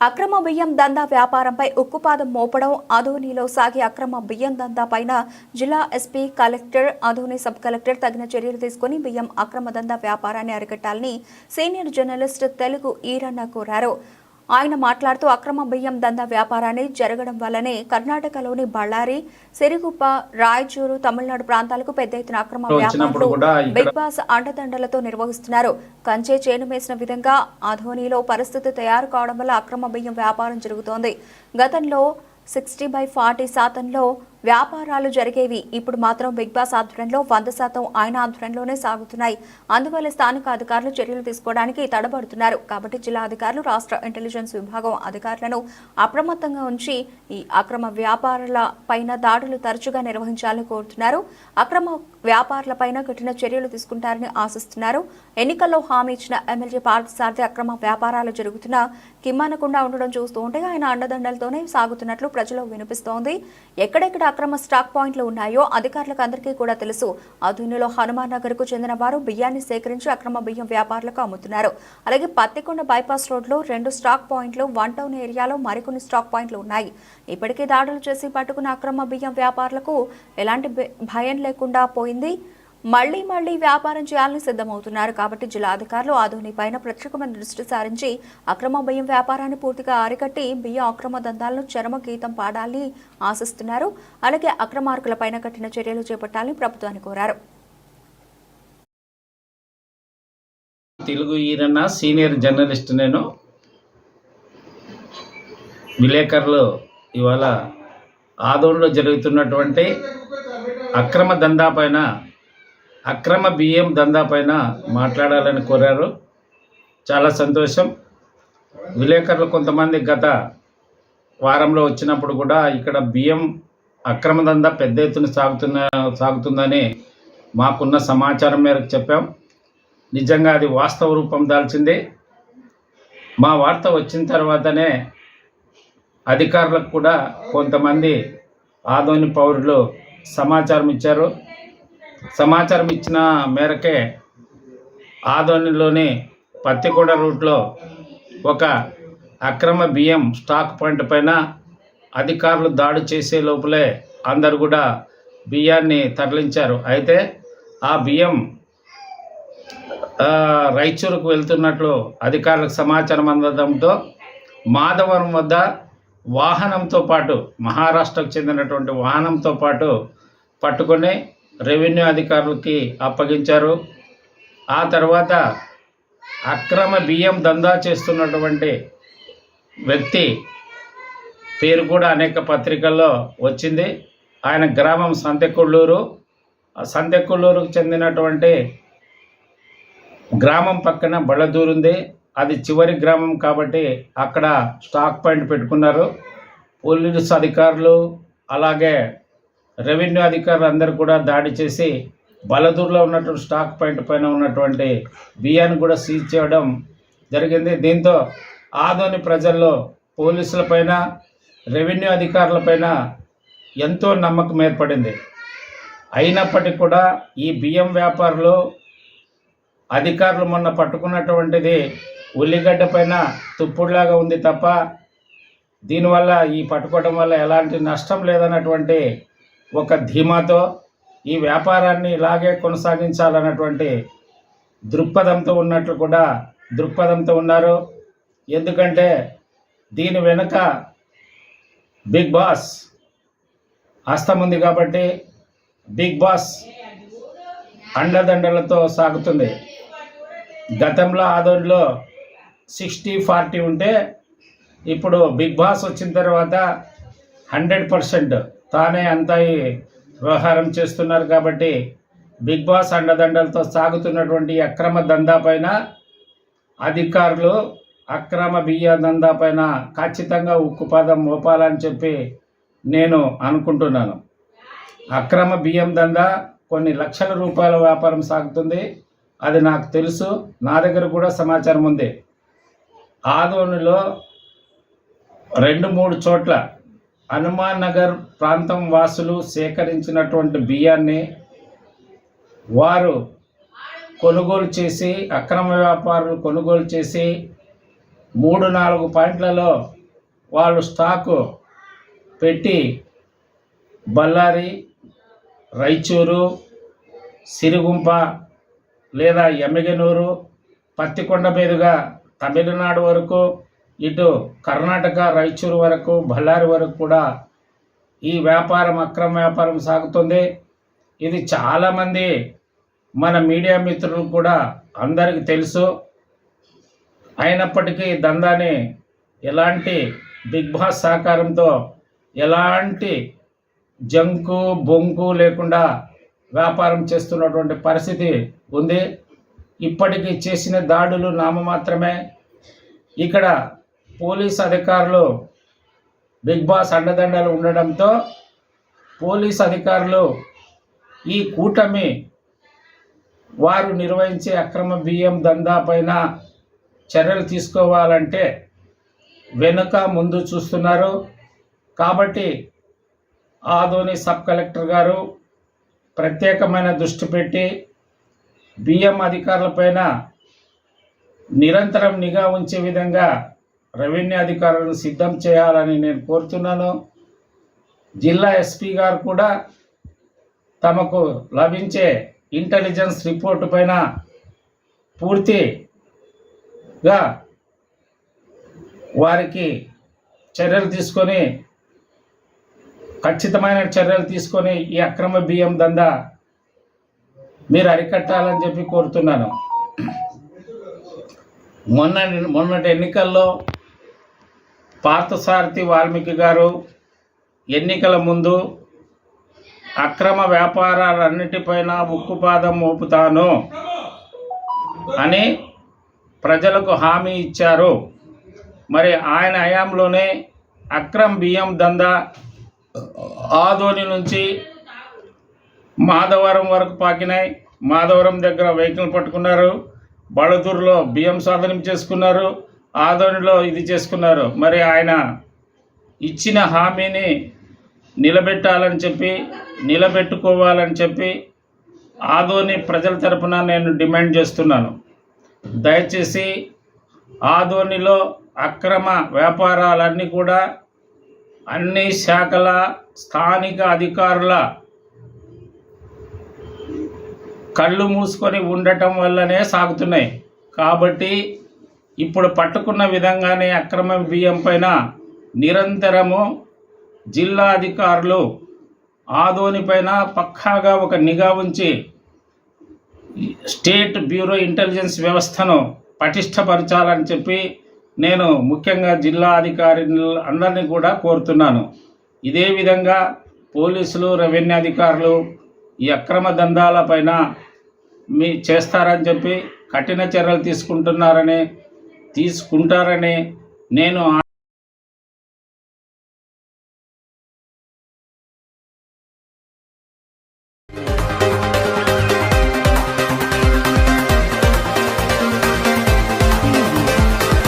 అక్రమ బియ్యం దందా వ్యాపారంపై ఉక్కుపాదం మోపడం అధోనిలో సాగే అక్రమ బియ్యం దందా పైన జిల్లా SP collector Adoni sub collector తగిన చర్యలు తీసుకుని బియ్యం అక్రమ దందా వ్యాపారాన్ని అరికట్టాలని సీనియర్ జర్నలిస్ట్ తెలుగు ఈరన్న కోరారు. ఆయన మాట్లాడుతూ అక్రమ బియ్యం దందా వ్యాపారాన్ని జరగడం వల్లనే కర్ణాటకలోని బళ్ళారి సిరిగుప్ప రాయచూరు తమిళనాడు ప్రాంతాలకు పెద్ద ఎత్తున అక్రమ వ్యాపారులు బిగ్ బాస్ అండదండలతో నిర్వహిస్తున్నారు. కంచే చేను వేసిన విధంగా ఆధోనిలో పరిస్థితి తయారు కావడం వల్ల అక్రమ బియ్యం వ్యాపారం జరుగుతోంది. గతంలో సిక్స్టీ బై ఫార్టీ శాతంలో వ్యాపారాలు జరిగేవి ఇప్పుడు మాత్రం బిగ్ బాస్ ఆధ్వర్యంలో వంద శాతం ఆయన ఆధ్వర్యంలోనే సాగుతున్నాయి. అందువల్ల స్థానిక అధికారులు చర్యలు తీసుకోవడానికి తడబడుతున్నారు. కాబట్టి జిల్లా అధికారులు రాష్ట్ర ఇంటెలిజెన్స్ విభాగం అధికారులను అప్రమత్తంగా ఉంచి ఈ అక్రమ వ్యాపారుల పైన దాడులు తరచుగా నిర్వహించాలని కోరుతున్నారు. అక్రమ వ్యాపారులపైన కఠిన చర్యలు తీసుకుంటారని ఆశిస్తున్నారు. ఎన్నికల్లో హామీ ఇచ్చిన ఎమ్మెల్యే పార్థసారథి అక్రమ వ్యాపారాలు జరుగుతున్న కిమ్మానకుండా ఉండడం చూస్తూ ఉంటే ఆయన అండదండలతోనే సాగుతున్నట్లు ప్రజలు వినిపిస్తోంది. ఎక్కడెక్కడ అక్రమ స్టాక్ పాయింట్లు ఉన్నాయో అధికారులకు అందరికీ కూడా తెలుసు. ఆధునిలో హనుమాన్ నగర్కు చెందిన వారు బియ్యాన్ని సేకరించి అక్రమ బియ్యం వ్యాపారులకు అమ్ముతున్నారు. అలాగే పత్తికొండ బైపాస్ రోడ్లో రెండు స్టాక్ పాయింట్లు వన్ టౌన్ ఏరియాలో మరికొన్ని స్టాక్ పాయింట్లు ఉన్నాయి. ఇప్పటికే దాడులు చేసి పట్టుకున్న అక్రమ బియ్యం వ్యాపారులకు ఎలాంటి భయం లేకుండా పోయింది. మళ్ళీ మళ్ళీ వ్యాపారం చేయాలని సిద్ధమవుతున్నారు కాబట్టి జిల్లా అధికారులు ఆధోని పైన ప్రత్యేకమైన దృష్టి సారించి అక్రమ బియ్యం వ్యాపారాన్ని పూర్తిగా అరికట్టి బియ్యం అక్రమ దందాలను చరమ గీతం పాడాలని ఆశిస్తున్నారు. అలాగే అక్రమార్కులపైన కఠిన చర్యలు చేపట్టాలని ప్రభుత్వాన్ని కోరారు. తెలుగు ఈరన్న సీనియర్ జర్నలిస్ట్ నేను. విలేకరులు ఇవాళ ఆదోళనలో జరుగుతున్నటువంటి అక్రమ దందా పైన అక్రమ బియ్యం దందా పైన మాట్లాడాలని కోరారు. చాలా సంతోషం. విలేకరులు కొంతమంది గత వారంలో వచ్చినప్పుడు కూడా ఇక్కడ బియ్యం అక్రమ దందా పెద్ద ఎత్తున సాగుతున్న సాగుతుందని మాకున్న సమాచారం మేరకు చెప్పాం. నిజంగా అది వాస్తవ రూపం దాల్చింది. మా వార్త వచ్చిన తర్వాతనే అధికారులకు కూడా కొంతమంది ఆదోని పౌరులు సమాచారం ఇచ్చారు. సమాచారం ఇచ్చిన మేరకే ఆదోనిలోని పత్తిగూడ రూట్లో ఒక అక్రమ బియ్యం స్టాక్ పాయింట్ పైన అధికారులు దాడి చేసే లోపలే అందరు కూడా బియ్యాన్ని తరలించారు. అయితే ఆ బియ్యం రైచూరుకు రాయచూరుకు వెళ్తున్నట్లు అధికారులకు సమాచారం అందడంతో మాధవరం వద్ద వాహనంతో పాటు మహారాష్ట్రకు చెందినటువంటి వాహనంతో పాటు పట్టుకొని రెవెన్యూ అధికారులకి అప్పగించారు. ఆ తర్వాత అక్రమ బియ్యం దందా చేస్తున్నటువంటి వ్యక్తి పేరు కూడా అనేక పత్రికల్లో వచ్చింది. ఆయన గ్రామం సంతెకొల్లూరు ఆ చెందినటువంటి గ్రామం పక్కన బళ్ళదూరుంది. అది చివరి గ్రామం కాబట్టి అక్కడ స్టాక్ పాయింట్ పెట్టుకున్నారు. పోలీస్ అధికారులు అలాగే రెవెన్యూ అధికారులు అందరూ కూడా దాడి చేసి బలదూరులో ఉన్నటువంటి స్టాక్ పాయింట్ పైన ఉన్నటువంటి బియ్యాన్ని కూడా సీజ్ చేయడం జరిగింది. దీంతో ఆదోని ప్రజల్లో పోలీసుల పైన రెవెన్యూ అధికారులపైన ఎంతో నమ్మకం ఏర్పడింది. అయినప్పటికీ కూడా ఈ బియ్యం వ్యాపారులు అధికారులు మొన్న పట్టుకున్నటువంటిది ఉల్లిగడ్డ పైన తుప్పుడులాగా ఉంది తప్ప దీనివల్ల ఈ పట్టుకోవడం వల్ల ఎలాంటి నష్టం లేదన్నటువంటి ఒక ధీమాతో ఈ వ్యాపారాన్ని ఇలాగే కొనసాగించాలన్నటువంటి దృక్పథంతో ఉన్నట్లు కూడా దృక్పథంతో ఉన్నారు. ఎందుకంటే దీని వెనుక బిగ్ బాస్ హస్తం ఉంది కాబట్టి బిగ్ బాస్ అండదండలతో సాగుతుంది. గతంలో ఆదోడిలో సిక్స్టీ ఫార్టీ ఉంటే ఇప్పుడు బిగ్ బాస్ వచ్చిన తర్వాత హండ్రెడ్ పర్సెంట్ తానే అంతా వ్యవహారం చేస్తున్నారు కాబట్టి బిగ్ బాస్ అండదండలతో సాగుతున్నటువంటి అక్రమ దందా పైన అధికారులు అక్రమ బియ్య దందా పైన ఖచ్చితంగా ఉక్కుపాదం మోపాలని చెప్పి నేను అనుకుంటున్నాను. అక్రమ బియ్యం దందా కొన్ని లక్షల రూపాయల వ్యాపారం సాగుతుంది. అది నాకు తెలుసు. నా దగ్గర కూడా సమాచారం ఉంది. ఆదోనిలో రెండు మూడు చోట్ల హనుమాన్ నగర్ ప్రాంతం వాసులు సేకరించినటువంటి బియ్యాన్ని వారు కొనుగోలు చేసి అక్రమ వ్యాపారులు కొనుగోలు చేసి మూడు నాలుగు పాయింట్లలో వాళ్ళు స్టాకు పెట్టి బళ్ళారి రాయచూరు సిరుగుంప లేదా ఎమ్మిగనూరు పత్తికొండ మీదుగా తమిళనాడు వరకు ఇటు కర్ణాటక రాయచూరు వరకు బళ్ళారి వరకు కూడా ఈ వ్యాపారం అక్రమ వ్యాపారం సాగుతుంది. ఇది చాలామంది మన మీడియా మిత్రులు కూడా అందరికీ తెలుసు. అయినప్పటికీ దందాని ఎలాంటి బిగ్ బాస్ సహకారంతో ఎలాంటి జంకు బొంకు లేకుండా వ్యాపారం చేస్తున్నటువంటి పరిస్థితి ఉంది. ఇప్పటికీ చేసిన దాడులు నామమాత్రమే ఇక్కడ పోలీస్ అధికారులు బిగ్ బాస్ అండదండలు ఉండడంతో పోలీస్ అధికారులు ఈ కూటమి వారు నిర్వహించే అక్రమ బియ్యం దందా పైన చర్యలు తీసుకోవాలంటే వెనుక ముందు చూస్తున్నారు. కాబట్టి ఆదోని సబ్ కలెక్టర్ గారు ప్రత్యేకమైన దృష్టి పెట్టి బియ్యం అధికారులపైన నిరంతరం నిఘా ఉంచే విధంగా రెవెన్యూ అధికారులను సిద్ధం చేయాలని నేను కోరుతున్నాను. జిల్లా ఎస్పీ గారు కూడా తమకు లభించే ఇంటెలిజెన్స్ రిపోర్టు పైన పూర్తిగా వారికి చర్యలు తీసుకొని ఖచ్చితమైన చర్యలు తీసుకొని ఈ అక్రమ బియ్యం దందా మీరు అరికట్టాలని చెప్పి కోరుతున్నాను. మొన్న మొన్నటి ఎన్నికల్లో పార్థసారథి వాల్మీకి గారు ఎన్నికల ముందు అక్రమ వ్యాపారాలన్నిటిపైన ఉక్కుపాదం మోపుతాను అని ప్రజలకు హామీ ఇచ్చారు. మరి ఆయన హయాంలోనే అక్రమ్ బియ్యం దందా ఆదోని నుంచి మాధవరం వరకు పాకినాయి. మాధవరం దగ్గర వెహికల్ పట్టుకున్నారు. బళదూరులో బియ్యం సాధనం చేసుకున్నారు. ఆదోనిలో ఇది చేసుకున్నారు. మరి ఆయన ఇచ్చిన హామీని నిలబెట్టాలని చెప్పి నిలబెట్టుకోవాలని చెప్పి ఆదోని ప్రజల తరపున నేను డిమాండ్ చేస్తున్నాను. దయచేసి ఆదోనిలో అక్రమ వ్యాపారాలన్నీ కూడా అన్ని శాఖల స్థానిక అధికారుల కళ్ళు మూసుకొని ఉండటం వల్లనే సాగుతున్నాయి. కాబట్టి ఇప్పుడు పట్టుకున్న విధంగానే అక్రమ బియ్యం పైన నిరంతరము జిల్లా అధికారులు ఆదోని పైన పక్కాగా ఒక నిఘా ఉంచి స్టేట్ బ్యూరో ఇంటెలిజెన్స్ వ్యవస్థను పటిష్టపరచాలని చెప్పి నేను ముఖ్యంగా జిల్లా అధికారులు అందరినీ కూడా కోరుతున్నాను. ఇదే విధంగా పోలీసులు రెవెన్యూ అధికారులు ఈ అక్రమ దందాలపైన మీ చేస్తారని చెప్పి కఠిన చర్యలు తీసుకుంటున్నారని తీసుకుంటారని నేను